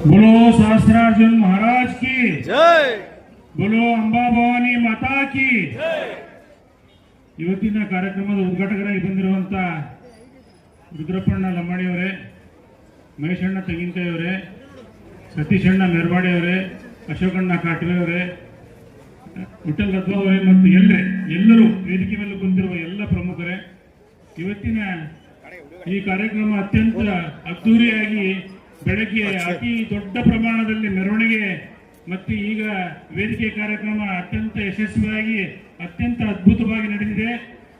બોલો સહસ્ત્રાર્જુન ಮಹಾರಾಜ್ ಕಿ જય બોલો અંબા ಭವಾನಿ ಮಾತಾ ಕಿ ಜೈ ಇವತ್ತಿನ ಕಾರ್ಯಕ್ರಮದ ಉದ್ಘಾಟಕರಾಗಿ ಬಂದಿರುವಂಥ ರುದ್ರಪ್ಪಣ್ಣ ಲಂಬಾಣಿಯವರೇ ಮಹೇಶಣ್ಣ ತೆಂಗಿನಕಾಯಿಯವರೇ ಸತೀಶಣ್ಣ ಮೆರ್ವಾಡಿಯವರೇ ಅಶೋಕಣ್ಣ ಕಾಟ್ವೆಯವರೇ ಹುಟ್ಟಲ್ ಅವರೇ ಮತ್ತು ಎಲ್ಲರೇ ಎಲ್ಲರೂ ವೇದಿಕೆ ಮೇಲೆ ಕುಂತಿರುವ ಎಲ್ಲ ಪ್ರಮುಖರೇ ಇವತ್ತಿನ ಈ ಕಾರ್ಯಕ್ರಮ ಅತ್ಯಂತ ಅದ್ದೂರಿಯಾಗಿ ಬೆಳಗ್ಗೆ ಅತಿ ದೊಡ್ಡ ಪ್ರಮಾಣದಲ್ಲಿ ಮೆರವಣಿಗೆ ಮತ್ತು ಈಗ ವೇದಿಕೆ ಕಾರ್ಯಕ್ರಮ ಅತ್ಯಂತ ಯಶಸ್ವಿಯಾಗಿ ಅತ್ಯಂತ ಅದ್ಭುತವಾಗಿ ನಡೆದಿದೆ.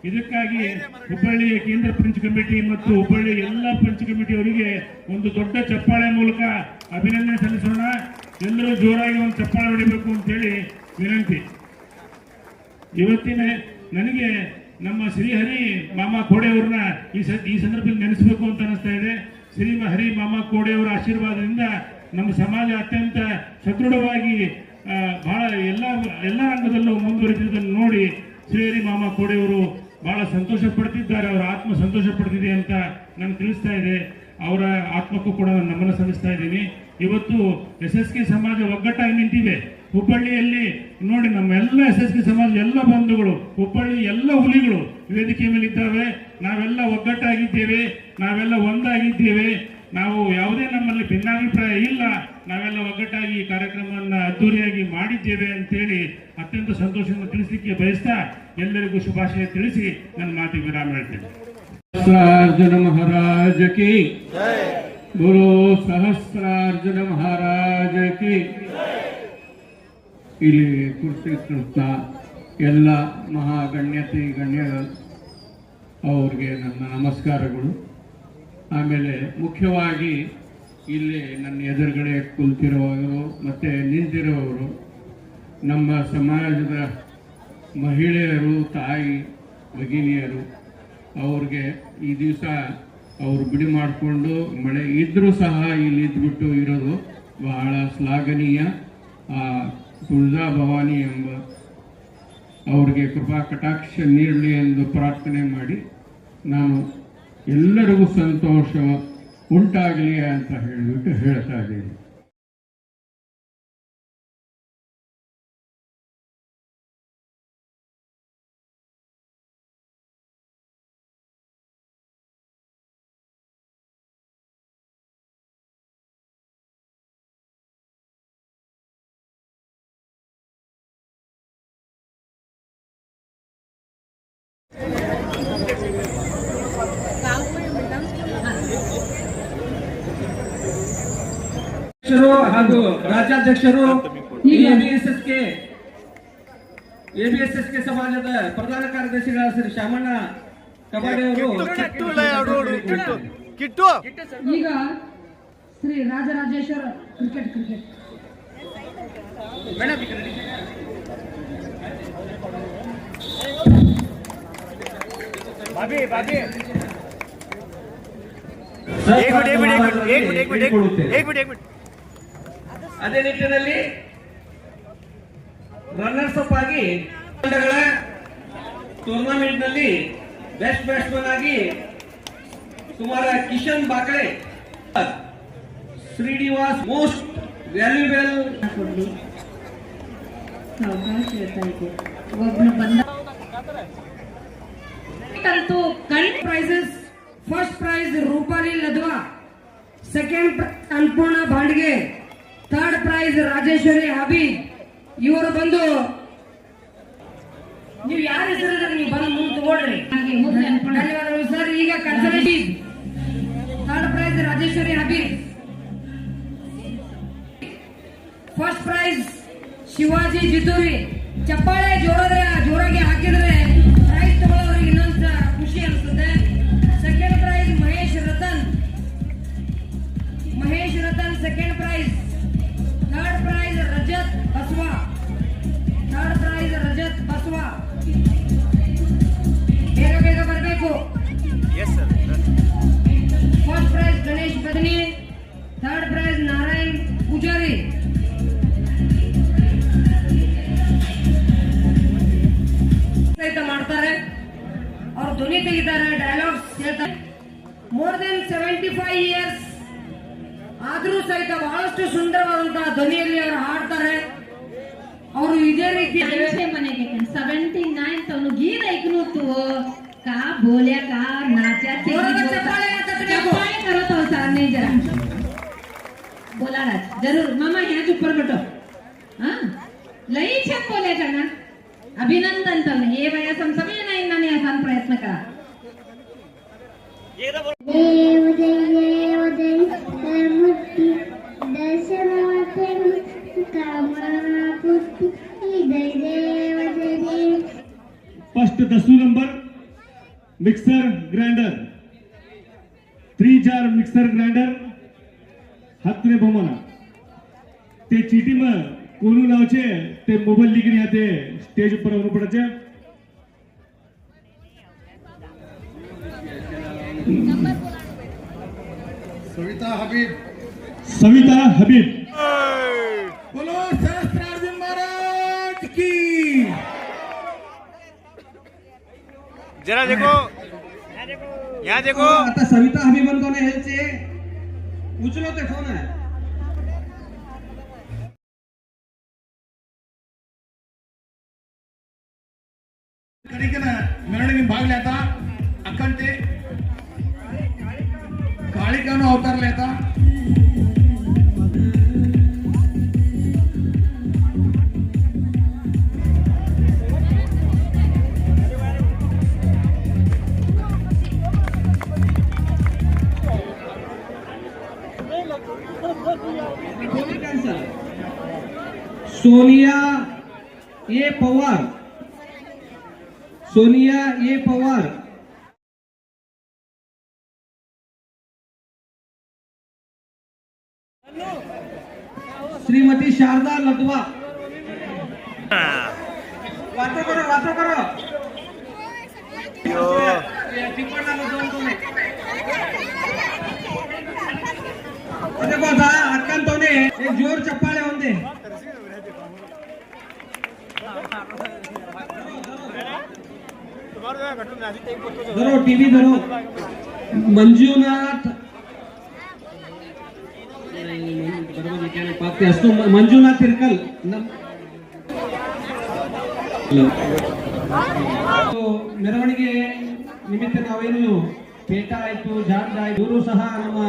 ಇದಕ್ಕಾಗಿ ಹುಬ್ಬಳ್ಳಿಯ ಕೇಂದ್ರ ಪಂಚ ಕಮಿಟಿ ಮತ್ತು ಹುಬ್ಬಳ್ಳಿ ಎಲ್ಲ ಪಂಚ ಕಮಿಟಿಯವರಿಗೆ ಒಂದು ದೊಡ್ಡ ಚಪ್ಪಾಳೆ ಮೂಲಕ ಅಭಿನಂದನೆ ಸಲ್ಲಿಸೋಣ. ಎಲ್ಲರೂ ಜೋರಾಗಿ ಒಂದು ಚಪ್ಪಾಳೆ ಹೊಡಿಬೇಕು ಅಂತೇಳಿ ವಿನಂತಿ. ಇವತ್ತಿನ ನನಗೆ ನಮ್ಮ ಶ್ರೀಹರಿ ಮಾಮ ಕೋಡೆಯವ್ರನ್ನ ಈ ಸಂದರ್ಭದಲ್ಲಿ ನೆನೆಸಬೇಕು ಅಂತ ಅನಿಸ್ತಾ ಇದೆ. ಶ್ರೀ ಹರಿ ಮಾಮ ಕೋಡೆಯವರ ಆಶೀರ್ವಾದದಿಂದ ನಮ್ಮ ಸಮಾಜ ಅತ್ಯಂತ ಸದೃಢವಾಗಿ ಬಹಳ ಎಲ್ಲ ಎಲ್ಲ ರಂಗದಲ್ಲೂ ಮುಂದುವರಿದಿದ್ದನ್ನು ನೋಡಿ ಶ್ರೀಹರಿ ಮಾಮ ಕೋಡೆಯವರು ಬಹಳ ಸಂತೋಷ ಪಡ್ತಿದ್ದಾರೆ ಅವರ ಆತ್ಮ ಸಂತೋಷ ಪಡ್ತಿದೆ ಅಂತ ನನಗೆ ತಿಳಿಸ್ತಾ ಇದೆ. ಅವರ ಆತ್ಮಕ್ಕೂ ಕೂಡ ನಾನು ನಮನ ಸಲ್ಲಿಸ್ತಾ ಇದ್ದೀನಿ. ಇವತ್ತು ಎಸ್ ಎಸ್ ಕೆ ಸಮಾಜ ಒಗ್ಗಟ್ಟಾಗಿ ನಿಂತಿವೆ. ಹುಬ್ಬಳ್ಳಿಯಲ್ಲಿ ನೋಡಿ ನಮ್ಮ ಎಲ್ಲ ಎಸ್ ಎಸ್ ಕೆ ಸಮಾಜ ಎಲ್ಲ ಬಂಧುಗಳು, ಹುಬ್ಬಳ್ಳಿ ಎಲ್ಲ ಹುಲಿಗಳು ವೇದಿಕೆ ಮೇಲೆ ಇದ್ದಾವೆ. ನಾವೆಲ್ಲ ಒಗ್ಗಟ್ಟಾಗಿದ್ದೇವೆ. ನಾವೆಲ್ಲ ಒಂದಾಗಿದ್ದೇವೆ. ನಾವು ಯಾವುದೇ ನಮ್ಮಲ್ಲಿ ಭಿನ್ನಾಭಿಪ್ರಾಯ ಇಲ್ಲ. ನಾವೆಲ್ಲ ಒಗ್ಗಟ್ಟಾಗಿ ಈ ಕಾರ್ಯಕ್ರಮವನ್ನು ಅದ್ದೂರಿಯಾಗಿ ಮಾಡಿದ್ದೇವೆ ಅಂತೇಳಿ ಅತ್ಯಂತ ಸಂತೋಷವನ್ನು ತಿಳಿಸಲಿಕ್ಕೆ ಬಯಸ್ತಾ ಎಲ್ಲರಿಗೂ ಶುಭಾಶಯ ತಿಳಿಸಿ ನನ್ನ ಮಾತಿಗೆ ವಿರಾಮ ಹೇಳ್ತೇನೆ. ಸಹಸ್ರಾರ್ಜುನ ಮಹಾರಾಜ ಕಿ. ಗುರು ಸಹಸ್ರಾರ್ಜುನ ಮಹಾರಾಜ ಕಿ. ಇಲ್ಲಿ ಕುರ್ತಿರ್ತಂಥ ಎಲ್ಲ ಮಹಾಗಣ್ಯತೆ ಗಣ್ಯ ಅವ್ರಿಗೆ ನನ್ನ ನಮಸ್ಕಾರಗಳು. ಆಮೇಲೆ ಮುಖ್ಯವಾಗಿ ಇಲ್ಲಿ ನನ್ನ ಎದುರುಗಡೆ ಕುಳಿತಿರುವವರು ಮತ್ತು ನಿಂತಿರುವವರು ನಮ್ಮ ಸಮಾಜದ ಮಹಿಳೆಯರು ತಾಯಿ ಭಗಿನಿಯರು ಅವ್ರಿಗೆ ಈ ದಿವಸ ಅವರು ಬಿಡಿ ಮಾಡಿಕೊಂಡು ಮಳೆ ಇದ್ದರೂ ಸಹ ಇಲ್ಲಿ ಇದ್ಬಿಟ್ಟು ಇರೋದು ಬಹಳ ಶ್ಲಾಘನೀಯ. ಆ, ತುಳಜಾ ಭವಾನಿ ಎಂಬ ಅವ್ರಿಗೆ ಕೃಪಾ ಕಟಾಕ್ಷ ನೀಡಲಿ ಎಂದು ಪ್ರಾರ್ಥನೆ ಮಾಡಿ ನಾನು ಎಲ್ಲರಿಗೂ ಸಂತೋಷ ಉಂಟಾಗಲಿ ಅಂತ ಹೇಳಿಬಿಟ್ಟು ಹೇಳ್ತಾ ಇದ್ದೀನಿ. ಹಾಗೂ ರಾಜ್ಯಾಧ್ಯಕ್ಷರು ಎಬಿಎಸ್ಎಸ್ಕೆ ಎಬಿಎಸ್ಎಸ್ಕೆ ಸಮಾಜದ ಪ್ರಧಾನ ಕಾರ್ಯದರ್ಶಿಗಳ ಶ್ರೀ ಶಾಮಣ್ಣ ಕಬಾಡಿ ಅವರು ಈಗ ಶ್ರೀ ರಾಜರಾಜೇಶ್ವರ ಕ್ರಿಕೆಟ್ ಕ್ರಿಕೆಟ್. ಅದೇ ನಿಟ್ಟಿನಲ್ಲಿ ರನ್ನರ್ಸ್ ಅಪ್ ಆಗಿ ತಂಡಗಳ ಟೂರ್ನಮೆಂಟ್ನಲ್ಲಿ ಬೆಸ್ಟ್ ಬ್ಯಾಟ್ಸ್ಮನ್ ಆಗಿ ಕುಮಾರ ಕಿಶನ್ ಬಾಕಳೆ ಶ್ರೀನಿವಾಸ್ ಮೋಸ್ಟ್ ವ್ಯಾಲ್ಯೂಬಲ್ ಅವಕಾಶ ಇರ್ತಾ ಇದೆ. ಒಬ್ಬರು ಬಂದ ಅಂತೂ ಕಣ್ prizes first prize Rupali Ladwa. Second Annapurna Bandge. Third prize Rajeshwari Habi. ಇವರು ಬಂದು ನೀವು ಯಾರ ಹೆಸರು ನೀವು ಬಂದು ಮುಂದೆ ತಗೊಳ್ರಿ. ಧನ್ಯವಾದಗಳು ಸರ್. ಈಗ consolation third prize Rajeshwari Habi. First prize Shivaji Jidduri ಚಪ್ಪಾಳೆ ಜೋರದ್ರೆ ಜೋರಾಗಿ ಹಾಕಿದ್ರೆ second prize Mahesh Ratan Mahesh Ratan second prize third prize Rajat Basava third prize Rajat Basava ಬೇಗ ಬೇಗ ಬರಬೇಕು. First prize Ganesh Badani third prize Narayan Pujari ಮಾಡ್ತಾರೆ. ಧ್ವನಿ ತೆಗಿತಾರೆ ಡೈಲಾಗ್ಸ್ ಹೇಳ್ತಾರೆ more than seventy five years ಆ ಆದ್ರೂ ಸಹಿತ ಬಹಳಷ್ಟು ಸುಂದರವಾದಂತಹ ಧ್ವನಿಯಲ್ಲಿ ಅವರು ಹಾಡ್ತಾರೆ ಅವರು ಇದೇ ರೀತಿ त्यांचे म्हणे सेव्हन्टी नाईन तो गीत ऐकून तू का बोल्या का नाच्या जोरात चप्पाळे आता तुम्ही ऐकू. चप्पाळे करत आहो सर नाही जरा बोला राज जरूर मामा ह्या चुप्पर कटो हा लई छान बोलायचा ना अभिनंदन तर हे वया समजमे नाही ना असा प्रयत्न करा. देव देव देवमूर्ती first दसू number mixer grinder three jar mixer grinder हतने भोमाना ते चीटी में कोनू लावचे ते मोबाइल लिखने आते स्टेज पर अनुपड़चे सविता हबीब। सविता हबीब। बोलो सहस्त्रार्जुन महाराज की। जरा देखो। यहाँ देखो। हाँ, आता सविता हबीबन कोण ह्यांचे उचलो करी के ना मेरा नहीं भाग लेता। अखंड गाड़ी क्यों ना उतर लेता। सोनिया ये पवार। सोनिया ये पवार। श्रीमती शारदा लद्वा वाचो करो वाचो करो। तो ज़ोर चप्पा धरो टीवी मंजुनाथ ಬರ್ಬೋದು ಅಷ್ಟು ಮಂಜುನಾಥ್ ತಿರ್ಕಲ್ ಮೆರವಣಿಗೆ ನಿಮಿತ್ತ ನಾವೇನು ಪೇಟ ಆಯ್ತು ಜಾರ್ಜ್ ಆಯ್ತು ಇವರು ಸಹ ನಮ್ಮ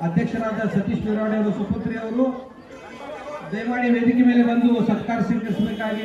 ಅಧ್ಯಕ್ಷರಾದ ಸತೀಶ್ ಮೆರವಣಿ ಅವರು, ಸುಪುತ್ರಿ ಅವರು ದಯಮಾಡಿ ವೇದಿಕೆ ಮೇಲೆ ಬಂದು ಸತ್ಕಾರ ಸ್ವೀಕರಿಸಬೇಕಾಗಿ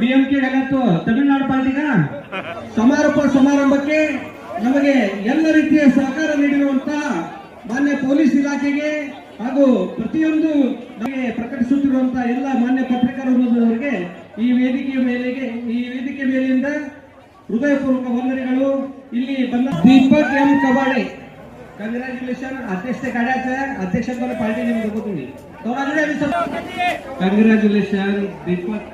ಡಿಎಂಕೆ ತಮಿಳುನಾಡು ಪಾರ್ಟಿಗ ಸಮಾರೋಪ ಸಮಾರಂಭಕ್ಕೆ ನಮಗೆ ಎಲ್ಲ ರೀತಿಯ ಸಹಕಾರ ನೀಡಿರುವಂತ ಮಾನ್ಯ ಪೊಲೀಸ್ ಇಲಾಖೆಗೆ ಹಾಗೂ ಪ್ರತಿಯೊಂದು ನಮಗೆ ಪ್ರಕಟಿಸುತ್ತಿರುವಂತಹ ಎಲ್ಲ ಮಾನ್ಯ ಪತ್ರಿಕಾರವರಿಗೆ ಈ ವೇದಿಕೆಯ ಮೇಲೆಗೆ, ಈ ವೇದಿಕೆ ಮೇಲಿಂದ ಹೃದಯಪೂರ್ವಕ ವಂದನೆಗಳು. ಇಲ್ಲಿ ಬಂದ ದೀಪಕ್ ಎಂ ಕಬಾಡಿ ಕಂಗ್ರ್ಯಾಚುಲೇಷನ್ ಅಧ್ಯಕ್ಷ ಕಾಡ್ಯಾಚ ಅಧ್ಯಕ್ಷ ಪಾರ್ಟಿ ನಿಮ್ಗೆ ಗೊತ್ತೀವಿ ಕಂಗ್ರ್ಯಾಚುಲೇಷನ್ ದೀಪಕ್.